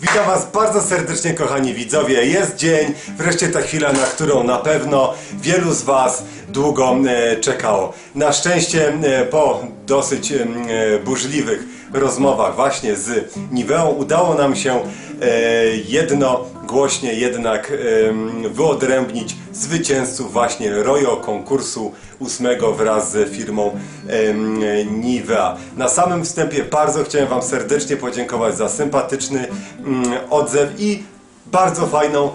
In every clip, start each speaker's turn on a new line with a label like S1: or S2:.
S1: Witam Was bardzo serdecznie, kochani widzowie. Jest dzień, wreszcie ta chwila, na którą na pewno wielu z Was długo e, czekało. Na szczęście e, po dosyć e, burzliwych rozmowach właśnie z Niweą udało nam się e, jednogłośnie jednak wyodrębnić zwycięzców właśnie Royo konkursu ósmego wraz z firmą Nivea. Na samym wstępie bardzo chciałem Wam serdecznie podziękować za sympatyczny mm, odzew i bardzo fajną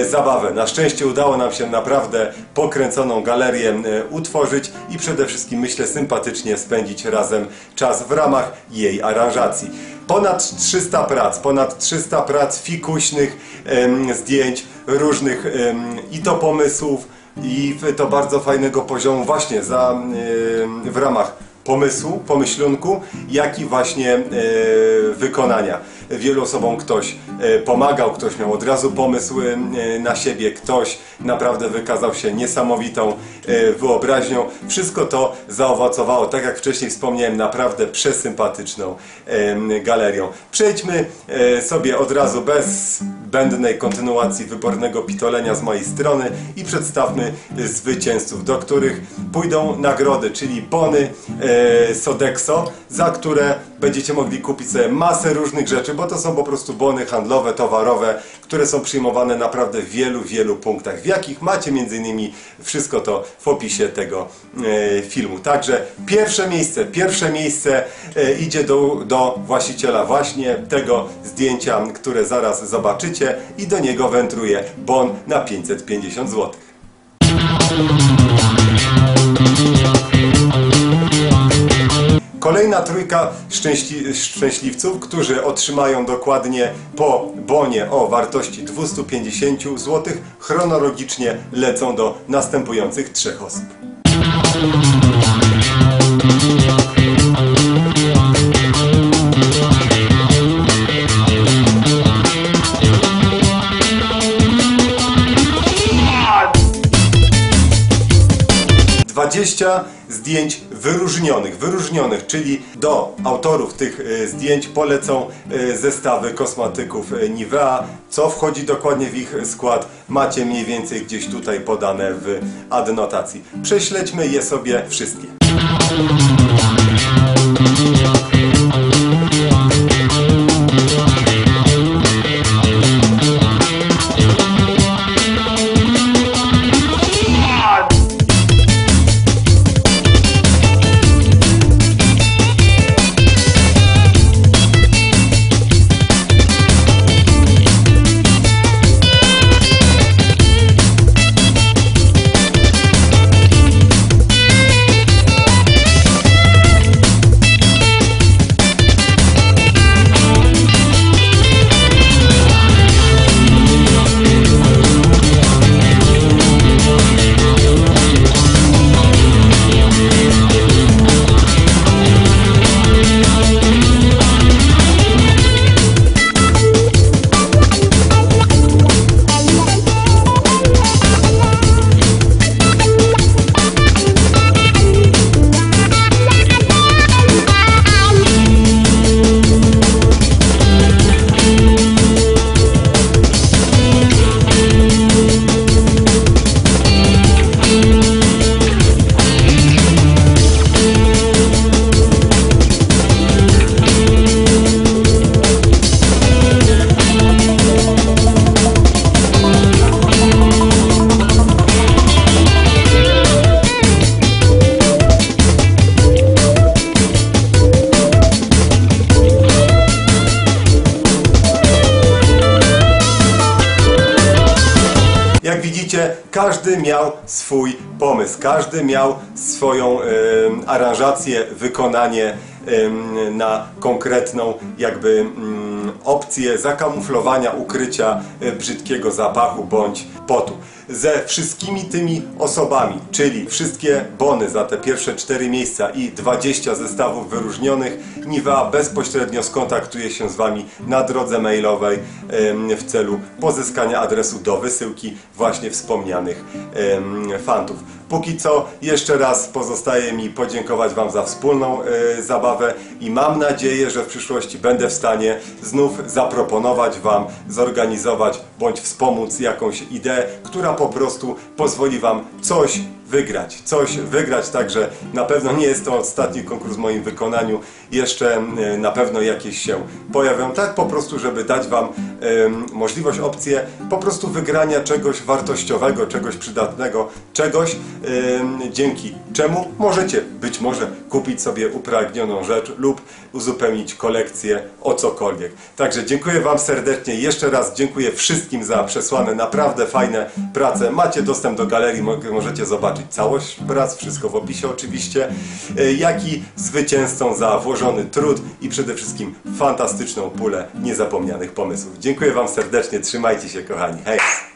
S1: e, zabawę. Na szczęście udało nam się naprawdę pokręconą galerię e, utworzyć i przede wszystkim myślę sympatycznie spędzić razem czas w ramach jej aranżacji. Ponad 300 prac, ponad 300 prac fikuśnych zdjęć różnych i to pomysłów i to bardzo fajnego poziomu właśnie za, w ramach pomysłu, pomyślunku, jak i właśnie e, wykonania. Wielu osobom ktoś e, pomagał, ktoś miał od razu pomysł e, na siebie, ktoś naprawdę wykazał się niesamowitą e, wyobraźnią. Wszystko to zaowocowało, tak jak wcześniej wspomniałem, naprawdę przesympatyczną e, galerią. Przejdźmy e, sobie od razu bez zbędnej kontynuacji wybornego pitolenia z mojej strony i przedstawmy e, zwycięzców, do których pójdą nagrody, czyli bony e, Sodexo, za które będziecie mogli kupić sobie masę różnych rzeczy, bo to są po prostu bony handlowe, towarowe, które są przyjmowane naprawdę w wielu, wielu punktach, w jakich macie między innymi wszystko to w opisie tego e, filmu. Także pierwsze miejsce, pierwsze miejsce e, idzie do, do właściciela właśnie tego zdjęcia, które zaraz zobaczycie i do niego wędruje bon na 550 zł. Kolejna trójka szczęśli, szczęśliwców, którzy otrzymają dokładnie po bonie o wartości 250 zł, chronologicznie lecą do następujących trzech osób. Dwadzieścia zdjęć wyróżnionych, wyróżnionych, czyli do autorów tych e, zdjęć polecą e, zestawy kosmetyków e, Nivea. Co wchodzi dokładnie w ich skład, macie mniej więcej gdzieś tutaj podane w adnotacji. Prześledźmy je sobie wszystkie. Widzicie, każdy miał swój pomysł, każdy miał swoją em, aranżację, wykonanie em, na konkretną jakby mm, opcję zakamuflowania, ukrycia e, brzydkiego zapachu bądź potu. Ze wszystkimi tymi osobami, czyli wszystkie bony za te pierwsze cztery miejsca i 20 zestawów wyróżnionych, Nivea bezpośrednio skontaktuje się z Wami na drodze mailowej w celu pozyskania adresu do wysyłki właśnie wspomnianych fantów. Póki co jeszcze raz pozostaje mi podziękować Wam za wspólną e, zabawę i mam nadzieję, że w przyszłości będę w stanie znów zaproponować Wam, zorganizować bądź wspomóc jakąś ideę, która po prostu pozwoli Wam coś wygrać, coś wygrać, także na pewno nie jest to ostatni konkurs w moim wykonaniu, jeszcze e, na pewno jakieś się pojawią, tak po prostu, żeby dać Wam możliwość, opcję po prostu wygrania czegoś wartościowego, czegoś przydatnego, czegoś dzięki czemu możecie być może kupić sobie upragnioną rzecz lub uzupełnić kolekcję o cokolwiek. Także dziękuję Wam serdecznie, jeszcze raz dziękuję wszystkim za przesłane naprawdę fajne prace. Macie dostęp do galerii, mo- możecie zobaczyć całość prac, wszystko w opisie oczywiście, e, jak i zwycięzcą za włożony trud i przede wszystkim fantastyczną pulę niezapomnianych pomysłów. Dziękuję Wam serdecznie, trzymajcie się kochani, hej!